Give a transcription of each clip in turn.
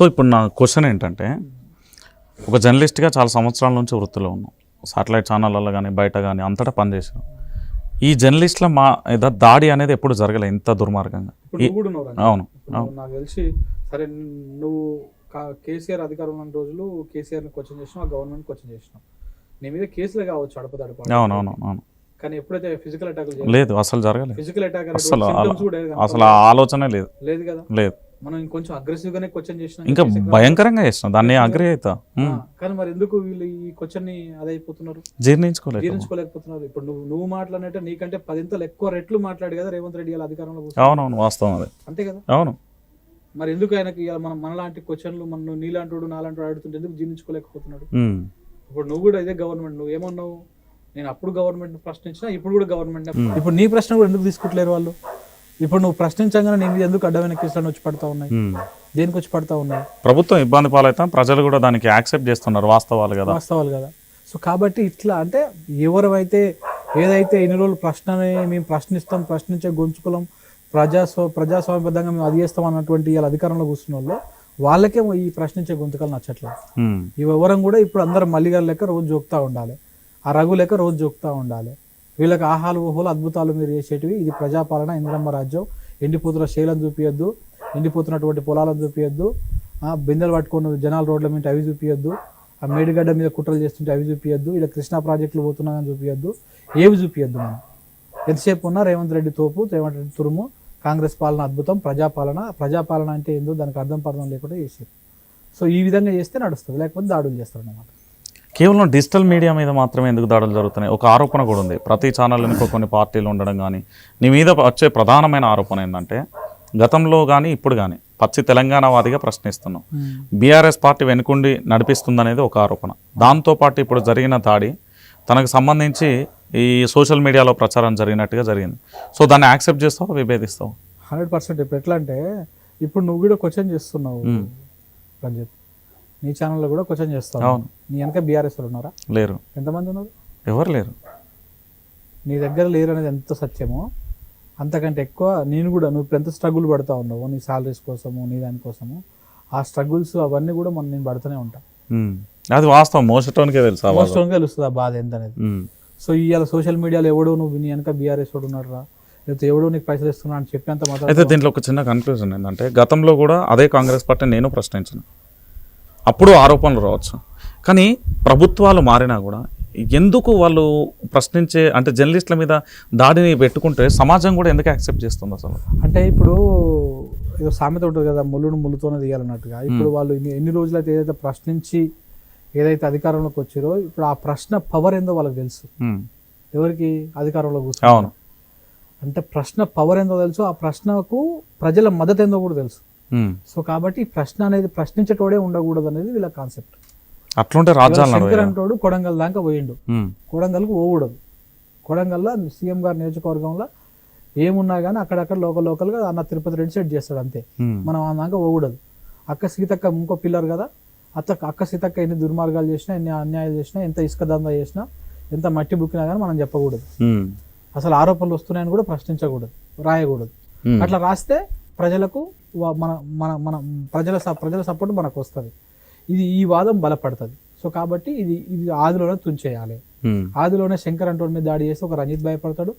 So ఇప్పుడు నా question ఏంటంటే ఒక జర్నలిస్ట్గా చాలా సంవత్సరాల నుంచి వృత్తిలో ఉన్నాం. సాటిలైట్ ఛానళ్ళలో కానీ బయట కానీ అంతటా పనిచేసాం ఈ జర్నలిస్ట్ల మా ఏదో దాడి అనేది ఎప్పుడు జరగలేదు ఇంత దుర్మార్గంగా. అవును నాకు తెలిసి సరే నువ్వు కేసీఆర్ అధికారం ఉన్న రోజులు కేసీఆర్ని క్వశ్చన్ చేసినావు గవర్నమెంట్ క్వశ్చన్ చేసినావు. నీ మీద కేసులు కావచ్చు అడపదడప అవును అవును కానీ ఎప్పుడైతే ఫిజికల్ అటాక్ లేదు అసలు జరగలేదు ఫిజికల్ అటాక్ అసలు అసలు ఆలోచనే లేదు. లేదు కదా? లేదు. మనం ఇంకొంచెం అగ్రెసివ్ గానే క్వశ్చన్ చేసినాం ఇంకా భయంకరంగా చేసిన దాన్ని అగ్రి అవుతా. కానీ మరి ఎందుకు వీళ్ళు ఈ క్వశ్చన్ని అదైపోతున్నారు జీర్ణించుకోలేదు జీర్ణించుకోలేకపోతున్నారు. ఇప్పుడు నువ్వు నువ్వు మాట్లాడినట్టే నీకంటే పదింతలు ఎక్కువ రెట్లు మాట్లాడు కదా రేవంత్ రెడ్డి ఇలా అధికారంలో. అవునవును వాస్తవం అది. అంతే కదా? అవును. మరి ఎందుకు ఆయనకి మనం మనలాంటి క్వశ్చన్లు మన నీలాంటి వాడు నాలాంటి వాడు అడుగుతుంటే ఎందుకు జీర్ణించుకోలేకపోతున్నాడు. ఇప్పుడు నువ్వు కూడా ఇదే గవర్నమెంట్ నువ్వు ఏమన్నావు? నేను అప్పుడు గవర్నమెంట్ ప్రశ్నించినా ఇప్పుడు కూడా గవర్నమెంట్. ఇప్పుడు నీ ప్రశ్న కూడా ఎందుకు తీసుకుంటలేరు వాళ్ళు? ఇప్పుడు నువ్వు ప్రశ్నించగానే నీ మీద ఎందుకు అడ్డమైన కేసులను వచ్చి పడతా ఉన్నాయి. దేనికి వచ్చి పడతా ఉన్నాయి? ప్రభుత్వం ఇబ్బంది పాలైతే ప్రజలు కూడా దానికి యాక్సెప్ట్ చేస్తున్నారు వాస్తవాలు కదా. వాస్తవాలు కదా. సో కాబట్టి ఇట్లా అంటే ఎవరైతే ఏదైతే ఎన్ని రోజులు ప్రశ్నని మేము ప్రశ్నిస్తాం ప్రశ్నించే గొంచుకులం ప్రజాస్వ ప్రజాస్వామ్యబద్ధంగా మేము అది చేస్తాం అన్నటువంటి ఇలా అధికారంలో కూర్చున్న వాళ్ళు వాళ్ళకే ఈ ప్రశ్నించే గొంతుకలు నచ్చట్లేదు. ఈ వివరం కూడా ఇప్పుడు అందరం మల్లిగారు లెక్క రోజు జోక్తా ఉండాలి. ఆ రఘు లెక్క రోజు జోక్తా ఉండాలి. వీళ్ళకి ఆహాలు ఊహలు అద్భుతాలు మీరు చేసేటివి. ఇది ప్రజాపాలన ఇంద్రమ్మ రాజ్యం. ఎండిపోతున్న శైలం చూపియొద్దు. ఎండిపోతున్నటువంటి పొలాలను చూపించద్దు బిందెలు పట్టుకున్న జనాల రోడ్ల మీద అవి చూపించద్దు ఆ మేడిగడ్డ మీద కుట్రలు చేస్తుంటే అవి చూపించద్దు ఇలా కృష్ణా ప్రాజెక్టులు పోతున్నా చూపించద్దు ఏవి చూపించద్దు మనం? ఎంతసేపు ఉన్నా రేవంత్ రెడ్డి తోపు రేవంత్ రెడ్డి తురుము. కాంగ్రెస్ పాలన అద్భుతం ప్రజాపాలన. ప్రజాపాలన అంటే ఏందో దానికి అర్థం పర్థం లేకుండా చేసేది. సో ఈ విధంగా చేస్తే నడుస్తుంది. లేకపోతే దాడులు చేస్తారు అన్నమాట కేవలం డిజిటల్ మీడియా మీద మాత్రమే ఎందుకు దాడులు జరుగుతున్నాయి? ఒక ఆరోపణ కూడా ఉంది. ప్రతి ఛానల్ వెనుక కొన్ని పార్టీలు ఉండడం కానీ నీ మీద వచ్చే ప్రధానమైన ఆరోపణ ఏంటంటే గతంలో కానీ ఇప్పుడు కానీ పచ్చి తెలంగాణవాదిగా ప్రశ్నిస్తున్నాం. బీఆర్ఎస్ పార్టీ వెనుకుండి నడిపిస్తుందనేది ఒక ఆరోపణ. దాంతోపాటు ఇప్పుడు జరిగిన దాడి తనకు సంబంధించి ఈ సోషల్ మీడియాలో ప్రచారం జరిగినట్టుగా జరిగింది. సో దాన్ని యాక్సెప్ట్ చేస్తావు విభేదిస్తావు? Hundred percent. ఇప్పుడు ఎట్లా అంటే ఇప్పుడు నువ్వు కూడా క్వశ్చన్ చేస్తున్నావు. రంజిత్ నీ ఛానల్లో కూడా క్వశ్చన్ చేస్తావు అవును. నీ వెనక బీఆర్ఎస్ ఉన్నారా? లేరు. ఎంతమంది ఉన్నారు? ఎవరు లేరు. నీ దగ్గర లేరు అనేది ఎంత సత్యమో అంతకంటే ఎక్కువ నేను కూడా నువ్వు ఇప్పుడు ఎంత స్ట్రగుల్ పడతా ఉన్నావు నీ సాలరీస్ కోసము నీ దానికోసము ఆ స్ట్రగుల్స్ అవన్నీ కూడా మనం నేను పడుతూనే ఉంటా. అది వాస్తవం. మోసటోనికే తెలుసు ఆ మోస్ట్ బాధ. తెలుస్తుంది ఆ బాధ ఎంత అనేది. సో ఇవాళ సోషల్ మీడియాలో ఎవడో నువ్వు నీ వెనక బీఆర్ఎస్ వాడు ఉన్నాడు రా లేకపోతే ఎవడో నీకు పైసలు ఇస్తున్నా అని చెప్పేంత అయితే మాత్రం దీంట్లో ఒక చిన్న కన్క్లూజన్ ఏంటంటే గతంలో కూడా అదే కాంగ్రెస్ పార్టీ నేను ప్రశ్నించిన. అప్పుడు ఆరోపణలు రావచ్చు. కానీ ప్రభుత్వాలు మారినా కూడా ఎందుకు వాళ్ళు ప్రశ్నించే అంటే జర్నలిస్టుల మీద దాడిని పెట్టుకుంటే సమాజం కూడా ఎందుకు యాక్సెప్ట్ చేస్తుంది అసలు? అంటే ఇప్పుడు ఏదో సామెత ఉంటుంది కదా ముళ్ళును ముళ్ళుతోనే తీయాలన్నట్టుగా. ఇప్పుడు వాళ్ళు ఎన్ని రోజులైతే ఏదైతే ప్రశ్నించి ఏదైతే అధికారంలోకి వచ్చారో ఇప్పుడు ఆ ప్రశ్న పవర్ ఏందో వాళ్ళకి తెలుసు. ఎవరికి? అధికారంలో కూర్చో అవును. అంటే ప్రశ్న పవర్ ఏందో తెలుసు ఆ ప్రశ్నకు ప్రజల మద్దతు ఏందో కూడా తెలుసు. సో కాబట్టి ప్రశ్న అనేది ప్రశ్నించేటోడే ఉండకూడదు అనేది వీళ్ళ కాన్సెప్ట్. అట్లుంటే రాజ్యాలు శంకర్ అంటోడు కొడంగల్ దాకా పోయిండు. ఉమ్. కొడంగల్కు పోకూడదు. కొడంగల్లో సీఎం గారి నియోజకవర్గంలో ఏమున్నా కానీ అక్కడక్కడ లోకల్ లోకల్గా అన్న తిరుపతి రెడ్డి సెట్ చేస్తాడు అంతే. ఉమ్. మనం ఆ దాకా పోకూడదు. అక్క సీతక్క ఇంకో పిల్లర్ కదా. అత్త అక్క సీతక్క ఎన్ని దుర్మార్గాలు చేసినా ఎన్ని అన్యాయాలు చేసినా ఎంత ఇసుక దందా చేసినా ఎంత మట్టి బుక్కినా కానీ మనం చెప్పకూడదు. అసలు ఆరోపణలు వస్తున్నాయని కూడా ప్రశ్నించకూడదు. రాయకూడదు. అట్లా రాస్తే ప్రజలకు మన మన మన ప్రజల ప్రజల సపోర్ట్ మనకు వస్తుంది ఇది ఈ వాదం బలపడుతుంది. సో కాబట్టి ఇది ఇది ఆదిలోనే తుంచేయాలి. ఆదిలోనే శంకర్ అంటోడి మీద దాడి చేస్తే ఒక రంజిత్ భయపడతాడు.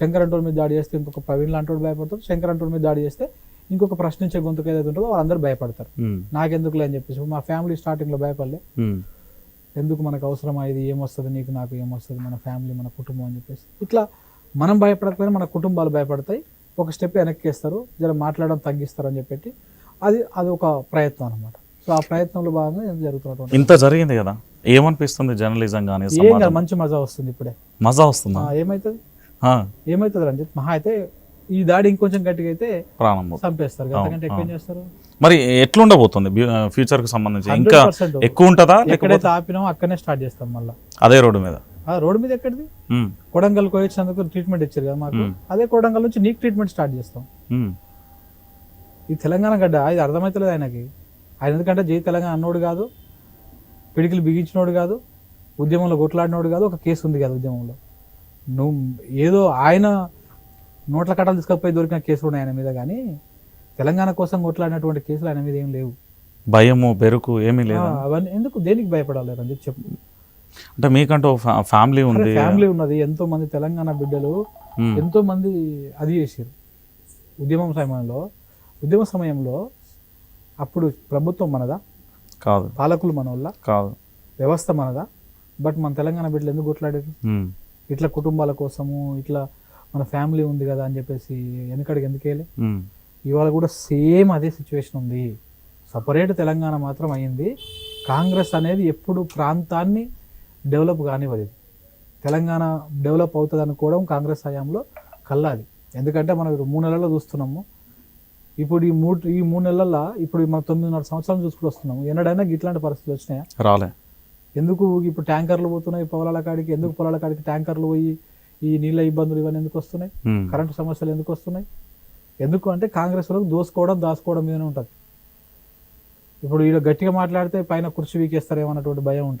శంకర్ అంటోడి మీద దాడి చేస్తే ఇంకొక ప్రవీణ్ లాంటోడు భయపడతాడు. శంకర్ అంటోడి మీద దాడి చేస్తే ఇంకొక ప్రశ్నించే గొంతుకు ఏదైతే ఉంటుందో వాళ్ళందరూ భయపడతారు. ఉమ్. నాకెందుకులే అని చెప్పేసి. మా ఫ్యామిలీ స్టార్టింగ్లో భయపడలే. ఉమ్. ఎందుకు మనకు అవసరమా ఇది? ఏమొస్తుంది? నీకు నాకు ఏమొస్తుంది? మన ఫ్యామిలీ మన కుటుంబం అని చెప్పేసి. ఇట్లా మనం భయపడకపోయినా మన కుటుంబాలు భయపడతాయి. ఒక స్టెప్ వెనక్కేస్తారు జర మాట్లాడడం తగ్గిస్తారు అని చెప్పి అది అది ఒక ప్రయత్నం అనమాట సో ఆ ప్రయత్నంలో భాగంగా జరుగుతున్నటువంటి ఇంత జరిగింది కదా. ఏమనిపిస్తుంది జర్నలిజం కానీ ఏం కాదు మంచి మజా వస్తుంది ఇప్పుడే. మజా వస్తుందా? ఆ, ఏమవుతుంది ఆ, ఏమవుతుంది రంజిత్ మహా అయితే ఈ దాడి ఇంకొంచెం గట్టిగా అయితే పోతుంది. చంపేస్తారు. అంతకంటే ఎక్కువ చేస్తారు? మరి ఎట్లుండబోతుంది? ఫ్యూచర్కి సంబంధించి? ఇంకా 100% ఎక్కువ ఉంటుందా ఎక్కడైతే ఆపినామో అక్కడనే స్టార్ట్ చేస్తాం మళ్ళీ. అదే రోడ్డు మీద. ఆ రోడ్డు మీద ఎక్కడిది. కొడంగల్ పోయించినందుకు ట్రీట్మెంట్ ఇచ్చారు కదా మాకు. అదే కొడంగల్ నుంచి నీకు ట్రీట్మెంట్ స్టార్ట్ చేస్తాం. ఈ తెలంగాణ గడ్డ ఇది అర్థమవుతలేదు ఆయనకి. ఆయన ఎందుకంటే జై తెలంగాణ అన్నోడు కాదు పిడికిలు బిగించినోడు కాదు ఉద్యమంలో కొట్లాడినోడు కాదు ఒక కేసు ఉంది కదా ఉద్యమంలో. నువ్వు ఏదో ఆయన నోట్ల కట్టలు తీసుకపోయి దొరికిన కేసులు ఉన్నాయి ఆయన మీద కానీ తెలంగాణ కోసం కొట్లాడినటువంటి కేసులు ఆయన మీద ఏం లేవు. భయము బెరుకు ఏమీ లేదా? అవన్నీ ఎందుకు దేనికి భయపడాలి రంజిత్ చెప్పు. అంటే మీకంటూ ఫ్యా- ఫ్యామిలీ ఉంది. ఫ్యామిలీ ఉన్నది. ఎంతో మంది తెలంగాణ బిడ్డలు ఎంతో మంది అది చేసారు ఉద్యమం సమయంలో ఉద్యమ సమయంలో అప్పుడు ప్రభుత్వం మనదా? కాదు. పాలకులు మన వల్ల? కాదు. వ్యవస్థ మనదా? బట్ మన తెలంగాణ బిడ్డలు ఎందుకు కొట్లాడారు ఇట్లా కుటుంబాల కోసము ఇట్లా మన ఫ్యామిలీ ఉంది కదా అని చెప్పేసి వెనకడికి ఎందుకు వెళ్ళి ఇవాళ కూడా సేమ్ అదే సిచ్యువేషన్ ఉంది. సపరేట్ తెలంగాణ మాత్రం అయింది. కాంగ్రెస్ అనేది ఎప్పుడు ప్రాంతాన్ని డెవలప్ కానివ్వదు ఇది. తెలంగాణ డెవలప్ అవుతుంది అనుకోవడం కాంగ్రెస్ హయాంలో కల్లాది ఎందుకంటే మనం ఇప్పుడు మూడు నెలల్లో చూస్తున్నాము. ఇప్పుడు ఈ మూడు ఈ మూడు నెలల్లో ఇప్పుడు మనం తొమ్మిదిన్నర సంవత్సరాలు చూసుకుంటూ వస్తున్నాము. ఎన్నడైనా ఇట్లాంటి పరిస్థితులు వచ్చినాయా? రాలే. ఎందుకు ఇప్పుడు ట్యాంకర్లు పోతున్నాయి పొలాల కాడికి? ఎందుకు పొలాల కాడికి ట్యాంకర్లు పోయి ఈ నీళ్ళ ఇబ్బందులు ఇవన్నీ ఎందుకు వస్తున్నాయి? కరెంటు సమస్యలు ఎందుకు వస్తున్నాయి? ఎందుకు అంటే కాంగ్రెస్ వాళ్ళకి దోసుకోవడం దాచుకోవడం మీదనే ఉంటుంది. ఇప్పుడు ఈడ గట్టిగా మాట్లాడితే పైన కుర్చీ వీకేస్తారేమో అన్నటువంటి భయం ఉంటుంది.